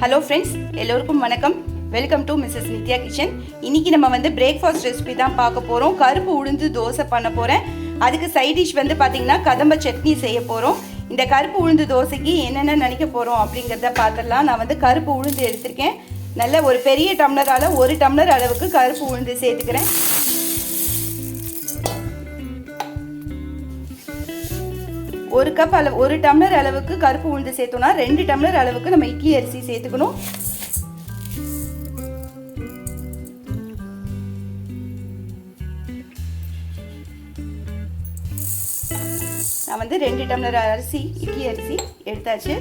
Hello friends எல்லோருக்கும் வணக்கம். Welcome to Mrs Nithya kitchen இன்றைக்கி நம்ம வந்து பிரேக்ஃபாஸ்ட் ரெசிபி தான் பார்க்க போகிறோம் கருப்பு உளுந்து தோசை பண்ண போகிறேன் அதுக்கு சைட் டிஷ் வந்து பார்த்திங்கன்னா கதம்ப சட்னி செய்ய போகிறோம் இந்த கருப்பு உளுந்து தோசைக்கு என்னென்ன நினைக்க போகிறோம் அப்படிங்கிறத பார்த்துடலாம். நான் வந்து கருப்பு உளுந்து எடுத்திருக்கேன். நல்ல ஒரு பெரிய டம்ளரால் ஒரு டம்ளர் அளவுக்கு கருப்பு உளுந்து சேர்த்துக்கிறேன். ஒரு கப் அளவு ஒரு டம்ளர் அளவுக்கு கருப்பு உளுந்து சேர்த்தோம்னா ரெண்டு டம்ளர் அளவுக்கு நம்ம இட்லி அரிசி சேர்த்துக்கணும். நான் வந்து ரெண்டு டம்ளர் அரிசி இட்லி அரிசி எடுத்தாச்சு.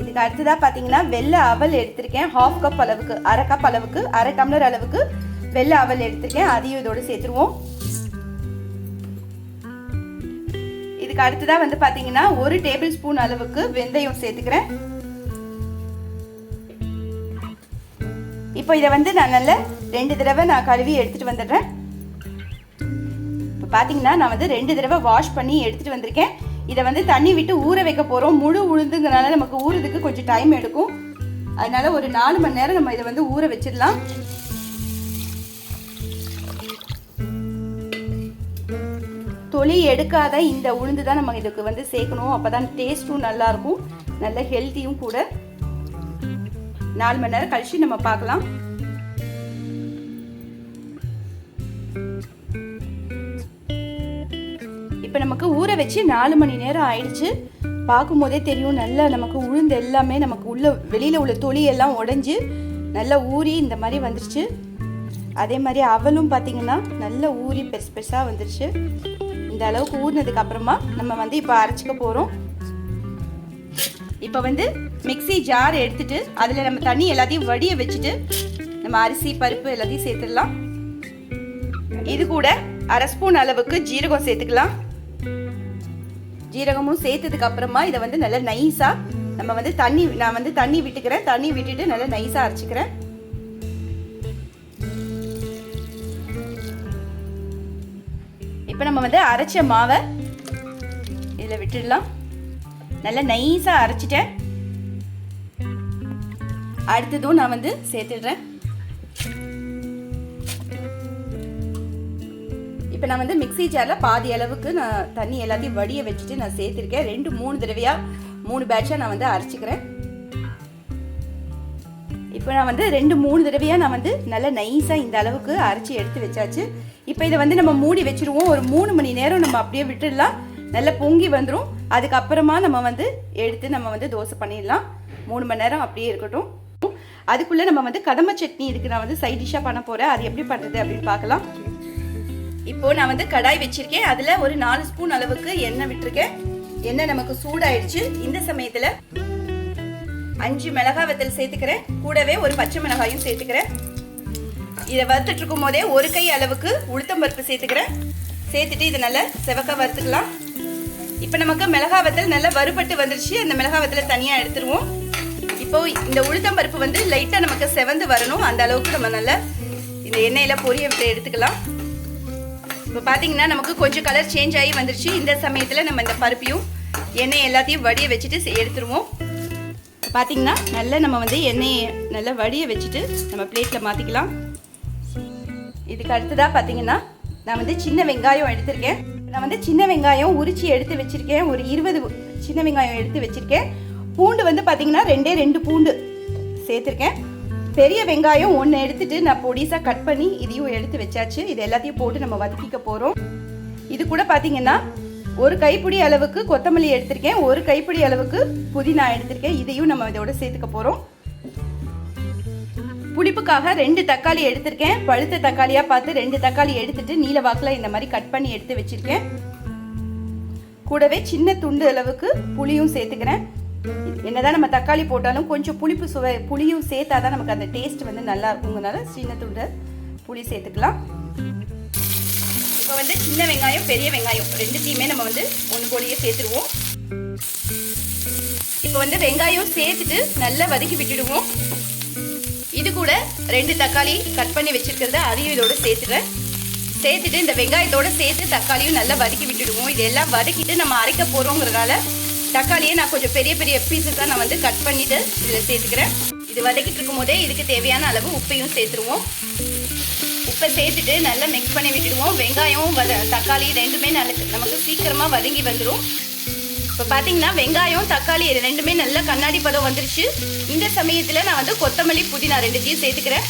இதுக்கு அடுத்ததாக பார்த்தீங்கன்னா வெள்ளை அவல் எடுத்திருக்கேன். ஹாஃப் கப் அளவுக்கு அரை கப் அளவுக்கு அரை டம்ளர் அளவுக்கு வெள்ளை அவல் எடுத்திருக்கேன். அதையும் இதோடு சேர்த்துருவோம். இதுக்கு அடுத்ததாக வந்து பார்த்தீங்கன்னா ஒரு டேபிள் ஸ்பூன் அளவுக்கு வெந்தயம் சேர்த்துக்கிறேன். இப்போ இதை வந்து நான் நல்ல ரெண்டு தடவை நான் கழுவி எடுத்துகிட்டு வந்துடுறேன். இப்போ பார்த்தீங்கன்னா நான் வந்து ரெண்டு தடவை வாஷ் பண்ணி எடுத்துகிட்டு வந்திருக்கேன். இதை வந்து தண்ணி விட்டு ஊற வைக்க போகிறோம் முழு உளுந்துங்கிறனால நமக்கு ஊறதுக்கு கொஞ்சம் டைம் எடுக்கும். அதனால ஒரு நாலு மணி நேரம் நம்ம இதை வந்து ஊற வச்சிடலாம். தொளி எடுக்காத இந்த உளுந்து தான் நம்ம இதுக்கு வந்து சேர்க்கணும். அப்போ தான் டேஸ்ட்டும் நல்லாயிருக்கும். நல்ல ஹெல்த்தியும் கூட. நாலு மணி நேரம் கழிச்சு நம்ம பார்க்கலாம். இப்போ நமக்கு ஊற வச்சு நாலு மணி நேரம் ஆயிடுச்சு. பார்க்கும்போதே தெரியும் நல்லா நமக்கு உளுந்து எல்லாமே நமக்கு உள்ள வெளியில் உள்ள தொழி எல்லாம் உடஞ்சி நல்லா ஊறி இந்த மாதிரி வந்துருச்சு. அதே மாதிரி அவலும் பார்த்தீங்கன்னா நல்லா ஊறி பெருசு பெருசாக வந்துருச்சு. இந்த அளவுக்கு ஊறினதுக்கு அப்புறமா நம்ம வந்து இப்போ அரைச்சிக்க போகிறோம் இப்போ வந்து மிக்சி ஜார் எடுத்துட்டு அதில் நம்ம தண்ணி எல்லாத்தையும் வடிய வச்சுட்டு நம்ம அரிசி பருப்பு எல்லாத்தையும் சேர்த்துடலாம். இது கூட அரை ஸ்பூன் அளவுக்கு ஜீரகம் சேர்த்துக்கலாம். ஜீரகமும் சேர்த்ததுக்கு அப்புறமா இதை வந்து நல்லா நைஸாக நம்ம வந்து தண்ணி நான் வந்து தண்ணி விட்டுக்கிறேன். தண்ணி விட்டுட்டு நல்லா நைஸாக அரைச்சிக்கிறேன். இப்போ நம்ம வந்து அரைச்ச மாவை இதில் விட்டுடலாம். நல்லா நைஸாக அரைச்சிட்டேன். அடுத்ததும் நான் வந்து சேர்த்துடுறேன். இப்போ நான் வந்து மிக்சி ஜாரில் பாதி அளவுக்கு நான் தண்ணி எல்லாத்தையும் வடிய வச்சுட்டு நான் சேர்த்துருக்கேன். ரெண்டு மூணு தடவையாக மூணு பேட்சாக நான் வந்து அரைச்சிக்கிறேன். இப்போ நான் வந்து ரெண்டு மூணு தடவையாக நான் வந்து நல்லா நைஸாக இந்த அளவுக்கு அரைச்சி எடுத்து வச்சாச்சு. இப்போ இதை வந்து நம்ம மூடி வச்சுருவோம். ஒரு மூணு மணி நேரம் நம்ம அப்படியே விட்டுடலாம். நல்லா பொங்கி வந்துடும் அதுக்கப்புறமா நம்ம வந்து எடுத்து நம்ம வந்து தோசை பண்ணிடலாம். மூணு மணி நேரம் அப்படியே இருக்கட்டும். அதுக்குள்ளே நம்ம வந்து கதம்ப சட்னி இதுக்கு நான் வந்து சைட் டிஷ்ஷாக பண்ண போகிறேன் அது எப்படி பண்ணுறது அப்படின்னு பார்க்கலாம். இப்போ நான் வந்து கடாய் வச்சிருக்கேன். அதில் ஒரு நாலு ஸ்பூன் அளவுக்கு எண்ணெய் விட்டுருக்கேன். எண்ணெய் நமக்கு சூடாயிடுச்சு. இந்த சமயத்தில் அஞ்சு மிளகாய் வத்தல் சேர்த்துக்கிறேன். கூடவே ஒரு பச்சை மிளகாயும் சேர்த்துக்கிறேன். இதை வறுத்துட்டு இருக்கும் போதே ஒரு கை அளவுக்கு உளுத்தம் பருப்பு சேர்த்துக்கிறேன். சேர்த்துட்டு இதை நல்லா செவக்க வறுத்துக்கலாம். இப்போ நமக்கு மிளகா வத்தல் நல்லா வறுபட்டு வந்துருச்சு. அந்த மிளகா வத்தலை தனியாக எடுத்துருவோம். இப்போ இந்த உளுத்தம் பருப்பு வந்து லைட்டாக நமக்கு செவந்து வரணும். அந்த அளவுக்கு நம்ம நல்லா இந்த எண்ணெயில் பொரிய விட்டு எடுத்துக்கலாம். இப்போ பார்த்தீங்கன்னா நமக்கு கொஞ்சம் கலர் சேஞ்ச் ஆகி வந்துருச்சு. இந்த சமயத்தில் நம்ம இந்த பருப்பையும் எண்ணெய் எல்லாத்தையும் வடிய வச்சுட்டு எடுத்துருவோம். பார்த்தீங்கன்னா நல்லா நம்ம வந்து எண்ணெயை நல்லா வடிய வச்சுட்டு நம்ம பிளேட்டில் மாற்றிக்கலாம் இதுக்கு அடுத்ததாக பார்த்தீங்கன்னா நான் வந்து சின்ன வெங்காயம் எடுத்திருக்கேன். நான் வந்து சின்ன வெங்காயம் உரிச்சு எடுத்து வச்சுருக்கேன். ஒரு இருபது சின்ன வெங்காயம் எடுத்து வச்சுருக்கேன். பூண்டு வந்து பார்த்தீங்கன்னா ரெண்டே ரெண்டு பூண்டு சேர்த்துருக்கேன். பெரிய வெங்காயம் ஒன்று எடுத்துட்டு நான் பொடிசாக கட் பண்ணி இதையும் எடுத்து வச்சாச்சு. இது எல்லாத்தையும் போட்டு நம்ம வதக்கிக்க போகிறோம் இது கூட பார்த்தீங்கன்னா ஒரு கைப்பிடி அளவுக்கு கொத்தமல்லி எடுத்திருக்கேன். ஒரு கைப்பிடி அளவுக்கு புதினா எடுத்திருக்கேன். இதையும் நம்ம இதோட சேர்த்துக்க போகிறோம் புளிப்புக்காக ரெண்டு தக்காளி எடுத்திருக்கேன். பழுத்த தக்காளியாக பார்த்து ரெண்டு தக்காளி எடுத்துட்டு நீல வாக்கில் இந்த மாதிரி கட் பண்ணி எடுத்து வச்சிருக்கேன். கூடவே சின்ன துண்டு அளவுக்கு புளியும் சேர்த்துக்கிறேன். என்னதான் நம்ம தக்காளி போட்டாலும் கொஞ்சம் புளிப்பு சுவை புளியும் சேர்த்தா தான் நமக்கு அந்த டேஸ்ட் வந்து நல்லா இருக்குங்கனால சின்ன துண்டு புளி சேர்த்துக்கலாம். இப்போ வந்து சின்ன வெங்காயம் பெரிய வெங்காயம் ரெண்டுத்தையுமே நம்ம வந்து ஒன்று போலியே சேர்த்துருவோம். இப்போ வந்து வெங்காயம் சேர்த்துட்டு நல்லா வதக்கி விட்டுடுவோம். இது கூட ரெண்டு தக்காளி கட் பண்ணி வச்சிருக்கிறத அதையும் இதோட சேர்த்துறேன் சேர்த்துட்டு இந்த வெங்காயத்தோட சேர்த்து தக்காளியும் நல்லா வதக்கி விட்டுடுவோம். இதெல்லாம் வதக்கிட்டு நம்ம அரைக்க போகிறோங்கிறனால தக்காளியை நான் கொஞ்சம் பெரிய பெரிய பீசஸாக நான் வந்து கட் பண்ணிட்டு இதில் சேர்த்துக்கிறேன். இது வதக்கிட்டு இருக்கும் போதே இதுக்கு தேவையான அளவு உப்பையும் சேர்த்துருவோம். உப்பை சேர்த்துட்டு நல்லா மிக்ஸ் பண்ணி விட்டுடுவோம். வெங்காயம் வத தக்காளி ரெண்டுமே நல்ல நமக்கு சீக்கிரமாக வதங்கி வந்துடும் இப்போ பார்த்தீங்கன்னா வெங்காயம் தக்காளி ரெண்டுமே நல்லா கண்ணாடி பதம் வந்துருச்சு. இந்த சமயத்தில் நான் வந்து கொத்தமல்லி புதினா ரெண்டுத்தையும் சேர்த்துக்கிறேன்.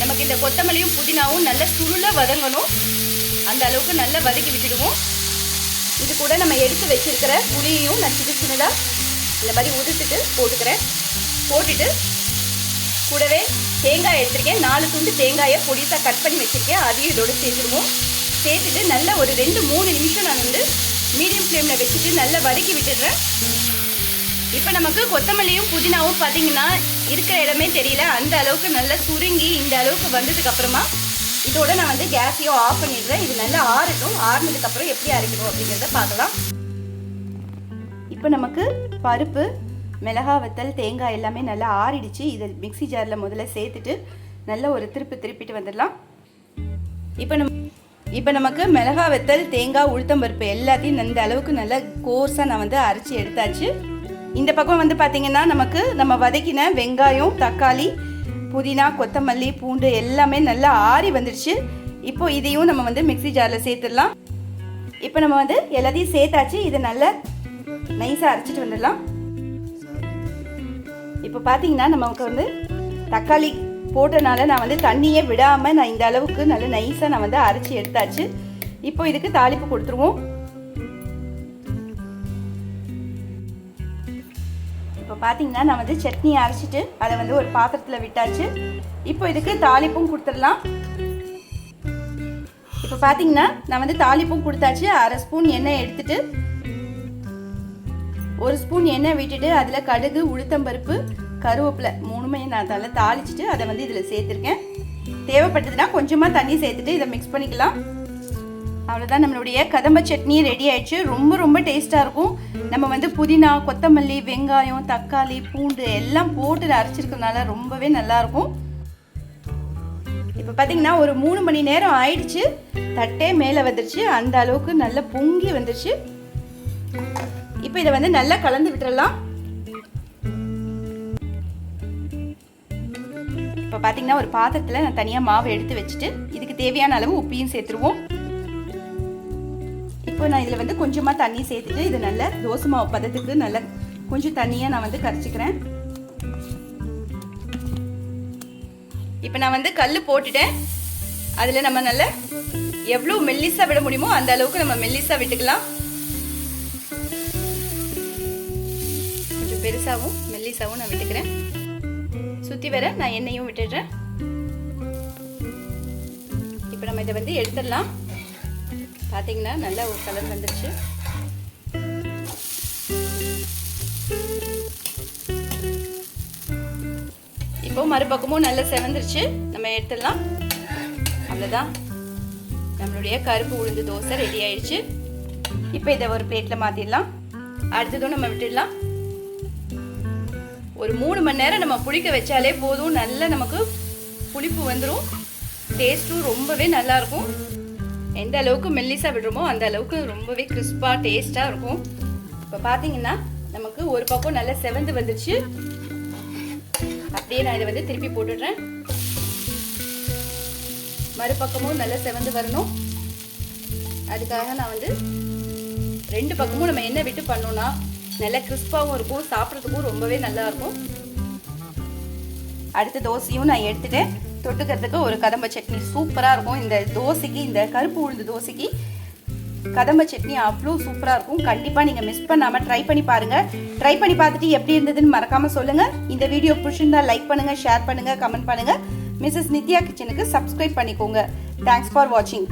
நமக்கு இந்த கொத்தமல்லியும் புதினாவும் நல்ல சுருள வதங்கணும். அந்த அளவுக்கு நல்லா வதக்கி விட்டுடுவோம். இது கூட நம்ம எடுத்து வச்சிருக்கிற புளியையும் நான் சின்ன சின்னதாக இந்த மாதிரி உதுத்துட்டு போட்டுக்கிறேன். போட்டுட்டு கூடவே தேங்காய் எடுத்திருக்கேன். நாலு துண்டு தேங்காயை பொடிசாக கட் பண்ணி வச்சுருக்கேன். அதையும் இதோட சேர்த்துருவோம் சேர்த்துட்டு நல்லா ஒரு ரெண்டு மூணு நிமிஷம் நான் வந்து மீடியம் ஃப்ளேமில் வச்சுட்டு நல்லா வதக்கி விட்டுடுறேன். இப்போ நமக்கு கொத்தமல்லியும் புதினாவும் பார்த்தீங்கன்னா இருக்கிற இடமே தெரியல. அந்த அளவுக்கு நல்லா சுருங்கி இந்த அளவுக்கு வந்ததுக்கு அப்புறமா இதோட நான் வந்து கேஸையும் ஆஃப் பண்ணிடுறேன். இது நல்லா ஆறட்டும். ஆறினதுக்கப்புறம் எப்படி அரைக்கணும் அப்படிங்கிறத பார்க்கலாம். இப்போ நமக்கு பருப்பு மிளகா வத்தல் தேங்காய் எல்லாமே நல்லா ஆறிடுச்சு. இதை மிக்ஸி ஜாரில் முதல்ல சேர்த்துட்டு நல்ல ஒரு திருப்பி திருப்பிட்டு வந்துடலாம். இப்போ நம்ம இப்போ நமக்கு மிளகா வெத்தல் தேங்காய் உளுத்தம் பருப்பு எல்லாத்தையும் இந்த அளவுக்கு நல்லா கோர்ஸாக நான் வந்து அரைச்சி எடுத்தாச்சு. இந்த பக்கம் வந்து பார்த்தீங்கன்னா நமக்கு நம்ம வதக்கின வெங்காயம் தக்காளி புதினா கொத்தமல்லி பூண்டு எல்லாமே நல்லா ஆறி வந்துடுச்சு இப்போ இதையும் நம்ம வந்து மிக்ஸி ஜாரில் சேர்த்துடலாம். இப்போ நம்ம வந்து எல்லாத்தையும் சேர்த்தாச்சு. இதை நல்லா நைஸாக அரைச்சிட்டு வந்துடலாம். இப்போ பார்த்தீங்கன்னா நமக்கு வந்து தக்காளி போட்டனால நான் வந்து தண்ணியே விடாமல் நான் இந்த அளவுக்கு நல்ல நைஸாக நான் வந்து அரைச்சி எடுத்தாச்சு. இப்போ இதுக்கு தாளிப்பு கொடுத்துருவோம். இப்போ பார்த்தீங்கன்னா நான் வந்து சட்னி அரைச்சிட்டு அதை வந்து ஒரு பாத்திரத்தில் விட்டாச்சு. இப்போ இதுக்கு தாளிப்பும் கொடுத்துடலாம். இப்போ பார்த்தீங்கன்னா நான் வந்து தாளிப்பும் கொடுத்தாச்சு. அரை ஸ்பூன் எண்ணெய் எடுத்துட்டு ஒரு ஸ்பூன் எண்ணெய் விட்டுட்டு அதில் கடுகு உளுத்தம்பருப்பு கருவேப்பிலை மூணுமே நான் அதில் தாளிச்சிட்டு அதை வந்து இதில் சேர்த்துருக்கேன். தேவைப்பட்டதுன்னா கொஞ்சமாக தண்ணி சேர்த்துட்டு இதை மிக்ஸ் பண்ணிக்கலாம். அவ்வளோதான் நம்மளுடைய கதம்ப சட்னி ரெடி ஆயிடுச்சு. ரொம்ப ரொம்ப டேஸ்ட்டாக இருக்கும். நம்ம வந்து புதினா கொத்தமல்லி வெங்காயம் தக்காளி பூண்டு எல்லாம் போட்டு அரைச்சிருக்கனால ரொம்பவே நல்லாயிருக்கும் இப்போ பார்த்தீங்கன்னா ஒரு மூணு மணி நேரம் ஆயிடுச்சு. தட்டே மேலே வந்துருச்சு. அந்த அளவுக்கு நல்லா பொங்கி வந்துருச்சு. இப்போ இதை வந்து நல்லா கலந்து விட்டுறலாம். இப்போ பார்த்தீங்கன்னா ஒரு பாத்திரத்தில் நான் தனியாக மாவு எடுத்து வச்சுட்டு இதுக்கு தேவையான அளவு உப்பையும் சேர்த்துருவோம். இப்போ நான் இதில் வந்து கொஞ்சமாக தண்ணி சேர்த்துட்டு இது நல்ல தோசை மாவு பதத்துக்கு நல்ல கொஞ்சம் தண்ணியாக நான் வந்து கரைச்சிக்கிறேன். இப்போ நான் வந்து கல் போட்டுட்டேன். அதில் நம்ம நல்ல எவ்வளோ மெல்லிஸாக விட முடியுமோ அந்த அளவுக்கு நம்ம மெல்லிஸாக விட்டுக்கலாம். கொஞ்சம் பெருசாகவும் மெல்லிசாகவும் நான் விட்டுக்கிறேன். சுற்றி வர நான் எண்ணெயும் விட்டுடுறேன். இப்போ நம்ம இதை வந்து எடுத்துடலாம். பார்த்தீங்கன்னா நல்ல ஒரு கலர் வந்துருச்சு. இப்போ மறுபக்கமும் நல்லா செவந்துருச்சு. நம்ம எடுத்துடலாம். அவ்வளோதான் நம்மளுடைய கருப்பு உளுந்து தோசை ரெடி ஆயிடுச்சு. இப்போ இதை ஒரு பிளேட்டில் மாற்றிடலாம் அடுத்ததும் நம்ம விட்டுடலாம். ஒரு மூணு மணி நேரம் நம்ம புளிக்க வச்சாலே போதும். நல்ல நமக்கு புளிப்பு வந்துடும் டேஸ்ட்டும் ரொம்பவே நல்லா இருக்கும். எந்த அளவுக்கு மெல்லிஸாக விடுறோமோ அந்த அளவுக்கு ரொம்பவே கிறிஸ்பாக டேஸ்ட்டாக இருக்கும். இப்போ பார்த்தீங்கன்னா நமக்கு ஒரு பக்கம் நல்லா செவந்து வந்துருச்சு அப்படியே நான் இதை வந்து திருப்பி போட்டுடுறேன். மறுபக்கமும் நல்லா செவந்து வரணும். அதுக்காக நான் வந்து ரெண்டு பக்கமும் நம்ம என்ன விட்டு பண்ணோம்னா நல்லா கிறிஸ்பாகவும் இருக்கும் சாப்பிட்றதுக்கும் ரொம்பவே நல்லா இருக்கும். அடுத்த தோசையும் நான் எடுத்துட்டேன் தொட்டுக்கிறதுக்கு ஒரு கதம்ப சட்னி. சூப்பராக இருக்கும். இந்த தோசைக்கு இந்த கருப்பு உளுந்து தோசைக்கு கதம்ப சட்னி அவ்வளோ சூப்பராக இருக்கும். கண்டிப்பாக நீங்கள் மிஸ் பண்ணாமல் ட்ரை பண்ணி பாருங்கள் ட்ரை பண்ணி பார்த்துட்டு எப்படி இருந்ததுன்னு மறக்காமல் சொல்லுங்கள் இந்த வீடியோ பிடிச்சிருந்தா லைக் பண்ணுங்கள் ஷேர் பண்ணுங்கள் கமெண்ட் பண்ணுங்கள் மிஸ்ஸஸ் நித்யா கிச்சனுக்கு சப்ஸ்கிரைப் பண்ணிக்கோங்க. தேங்க்ஸ் ஃபார் வாட்சிங்